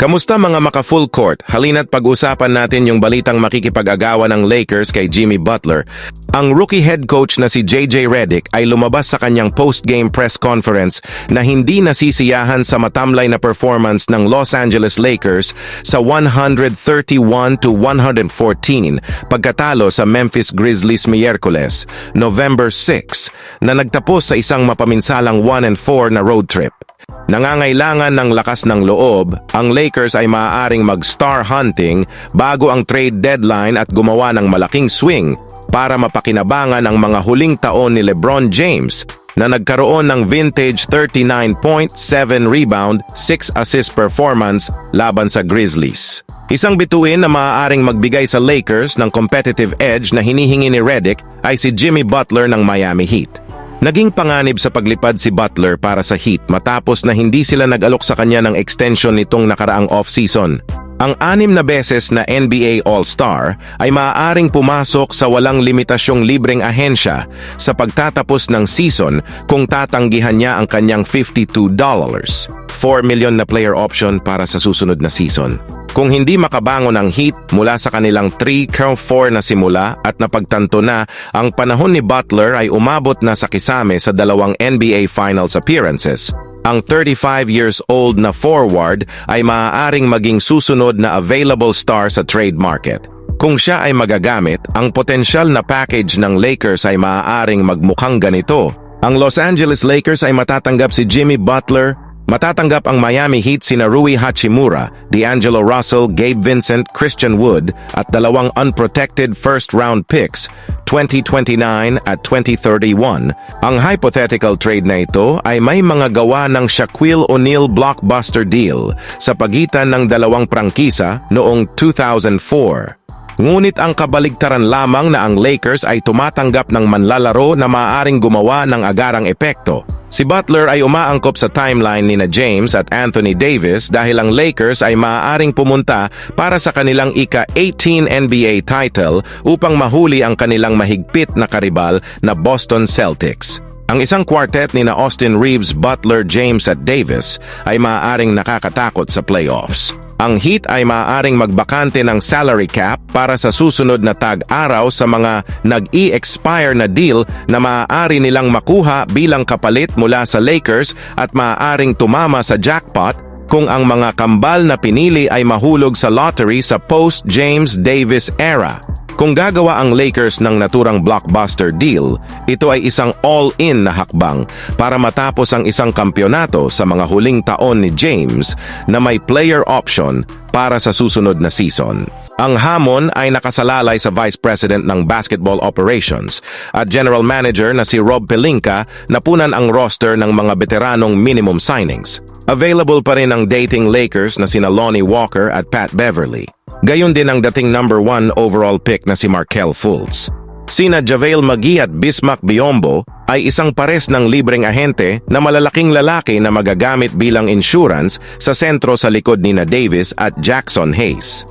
Kamusta mga maka full court? Halina't pag-usapan natin yung balitang makikipag-agawa ng Lakers kay Jimmy Butler. Ang rookie head coach na si JJ Redick ay lumabas sa kanyang post-game press conference na hindi nasisiyahan sa matamlay na performance ng Los Angeles Lakers sa 131 to 114 pagkatalo sa Memphis Grizzlies Miyerkules, November 6, na nagtapos sa isang mapaminsalang 1 and 4 na road trip. Nangangailangan ng lakas ng loob, ang Lakers ay maaaring mag-star hunting bago ang trade deadline at gumawa ng malaking swing para mapakinabangan ang mga huling taon ni LeBron James na nagkaroon ng vintage 39.7 rebound, 6 assist performance laban sa Grizzlies. Isang bituin na maaaring magbigay sa Lakers ng competitive edge na hinihingi ni Redick ay si Jimmy Butler ng Miami Heat. Naging panganib sa paglipad si Butler para sa Heat matapos na hindi sila nag-alok sa kanya ng extension nitong nakaraang off-season. Ang anim na beses na NBA All-Star ay maaaring pumasok sa walang limitasyong libreng ahensya sa pagtatapos ng season kung tatanggihan niya ang kanyang $52. 4 million na player option para sa susunod na season. Kung hindi makabangon ang Heat mula sa kanilang 3-4 na simula at napagtanto na ang panahon ni Butler ay umabot na sa kisame sa dalawang NBA Finals appearances, ang 35 years old na forward ay maaaring maging susunod na available star sa trade market. Kung siya ay magagamit, ang potensyal na package ng Lakers ay maaaring magmukhang ganito. Ang Los Angeles Lakers ay matatanggap si Jimmy Butler, Matatanggap ang Miami Heat sina Rui Hachimura, D'Angelo Russell, Gabe Vincent, Christian Wood at dalawang unprotected first-round picks 2029 at 2031. Ang hypothetical trade na ito ay may mga gawa ng Shaquille O'Neal blockbuster deal sa pagitan ng dalawang prangkisa noong 2004. Ngunit ang kabaligtaran lamang na ang Lakers ay tumatanggap ng manlalaro na maaaring gumawa ng agarang epekto. Si Butler ay umaangkop sa timeline ni na James at Anthony Davis dahil ang Lakers ay maaaring pumunta para sa kanilang ika-18 NBA title upang mahuli ang kanilang mahigpit na karibal na Boston Celtics. Ang isang quartet ni na Austin Reeves, Butler, James at Davis ay maaaring nakakatakot sa playoffs. Ang Heat ay maaaring magbakante ng salary cap para sa susunod na tag-araw sa mga nag-i-expire na deal na maaari nilang makuha bilang kapalit mula sa Lakers at maaaring tumama sa jackpot kung ang mga kambal na pinili ay mahulog sa lottery sa post-James Davis era. Kung gagawa ang Lakers ng naturang blockbuster deal, ito ay isang all-in na hakbang para matapos ang isang kampyonato sa mga huling taon ni James na may player option para sa susunod na season. Ang hamon ay nakasalalay sa Vice President ng Basketball Operations at General Manager na si Rob Pelinka na punan ang roster ng mga veteranong minimum signings. Available pa rin ang dating Lakers na sina Lonnie Walker at Pat Beverly. Gayon din ang dating number 1 overall pick na si Markel Fultz. Sina JaVale McGee at Bismack Biombo ay isang pares ng libreng ahente na malalaking lalaki na magagamit bilang insurance sa sentro sa likod ni na Davis at Jackson Hayes.